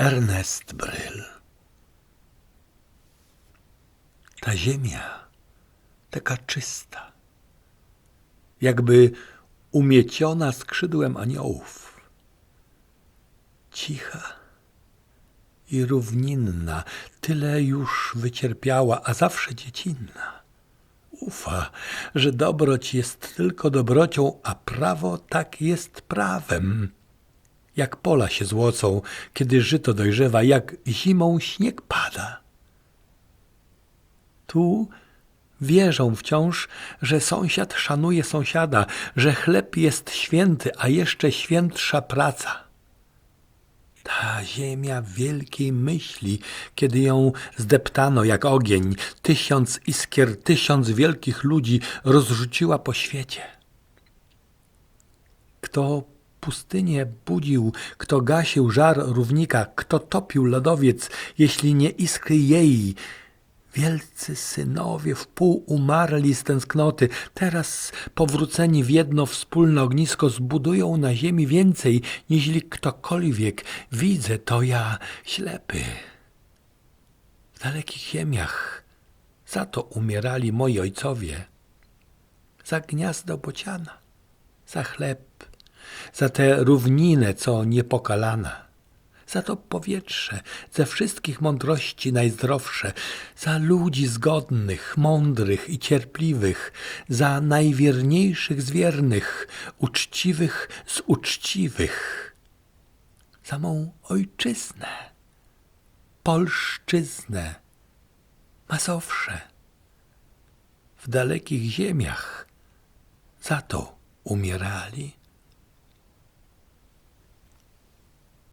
Ernest Bryl. Ta ziemia taka czysta, jakby umieciona skrzydłem aniołów. Cicha i równinna, tyle już wycierpiała, a zawsze dziecinna. Ufa, że dobroć jest tylko dobrocią, a prawo tak jest prawem. Jak pola się złocą, kiedy żyto dojrzewa, jak zimą śnieg pada. Tu wierzą wciąż, że sąsiad szanuje sąsiada, że chleb jest święty, a jeszcze świętsza praca. Ta ziemia wielkiej myśli, kiedy ją zdeptano jak ogień, tysiąc iskier, tysiąc wielkich ludzi rozrzuciła po świecie. Kto pustynię budził, kto gasił żar równika, kto topił lodowiec, jeśli nie iskry jej, Wielcy synowie wpół umarli z tęsknoty, teraz powróceni w jedno wspólne ognisko zbudują na ziemi więcej, niźli ktokolwiek. Widzę to ja ślepy. W dalekich ziemiach za to umierali moi ojcowie. Za gniazdo bociana, za chleb, za tę równinę, co niepokalana za to powietrze, ze wszystkich mądrości najzdrowsze, za ludzi zgodnych, mądrych i cierpliwych, za najwierniejszych z wiernych, uczciwych z uczciwych, za mą ojczyznę, polszczyznę, Mazowsze. W dalekich ziemiach za to umierali.